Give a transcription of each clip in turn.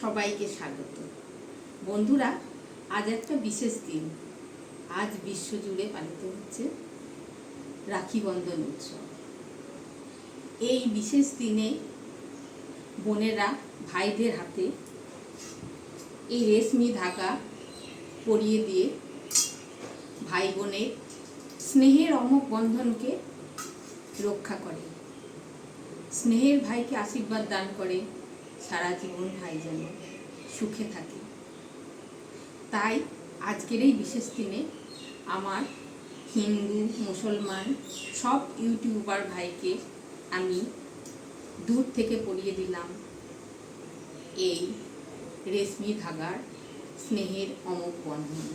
সবাইকে স্বাগত। বন্ধুরা, আজ একটা বিশেষ দিন। আজ বিশ্বজুড়ে পালিত হচ্ছে রাখি বন্ধন উৎসব। এই বিশেষ দিনে বোনেরা, ভাইদের হাতে এই রেশমি ধাগা পরিয়ে দিয়ে ভাই বোনের স্নেহের অমুক বন্ধনকে রক্ষা করে। স্নেহের ভাইকে আশীর্বাদ দান করে। সারা জীবন ভাই যেন সুখে থাকে। তাই আজকের এই বিশেষ দিনে আমার হিন্দু, মুসলমান সব ইউটিউবার ভাইকে আমি দূর থেকে পড়িয়ে দিলাম এই রেশমি ধাগার স্নেহের অমুক বন্ধন।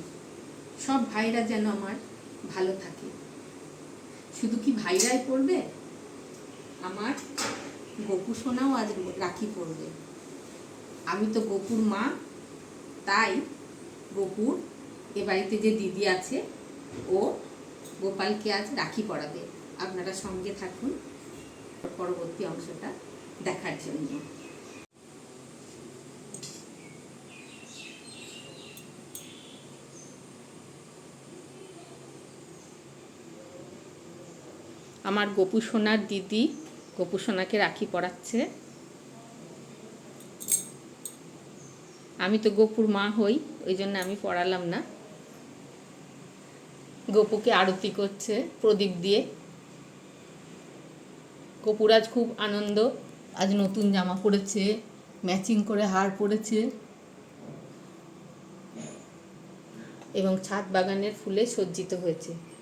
সব ভাইরা যেন আমার ভালো থাকে। শুধু কি ভাইরাই পড়বে? আমার গপু সোনাও আজ রাখি পড়বে আমি তো গপুর মা, তাই গপুর এ বাড়িতে যে দিদি আছে, ও গোপালকে আজ রাখি পড়াবে আপনারা সঙ্গে থাকুন পরবর্তী অংশটা দেখার জন্য। আমার গপু সোনার দিদি গপু সোনাকে রাখি পড়াচ্ছে আমি তো গপুর মা হই, ওই জন্য আমি পড়ালাম না। গপুকে আরতি করছে প্রদীপ দিয়ে। গপুর আজ খুব আনন্দ, আজ নতুন জামা পরেছে, ম্যাচিং করে হার পরেছে। এবং ছাদ বাগানের ফুলে সজ্জিত হয়েছে।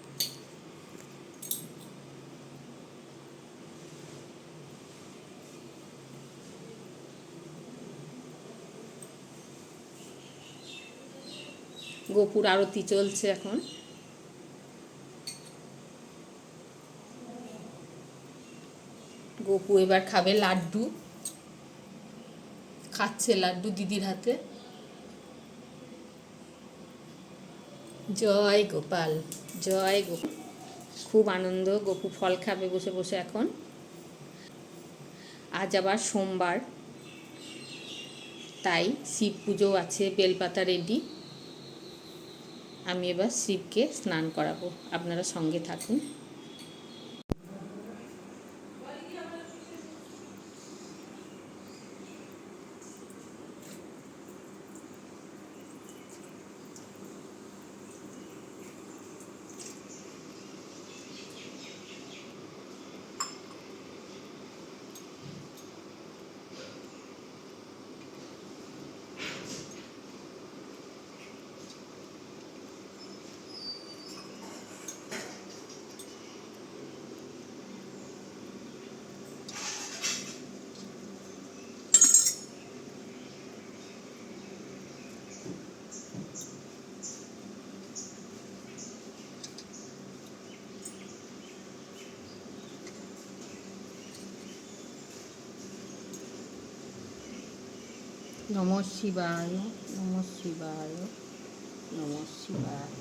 গোপুর আরতি চলছে এখন। গোপু এবার খাবে লাড্ডু। খাচ্ছে লাড্ডু দিদির হাতে। জয় গোপাল জয় গোপাল খুব আনন্দ, গোপু ফল খাবে বসে বসে এখন। আজ আবার সোমবার। তাই শিব পুজো আছে, বেলপাতা রেডি আমি এবার শিবকে স্নান করাবো। আপনারা সঙ্গে থাকুন। নম শিবায় নম শিবায় নম শিবায়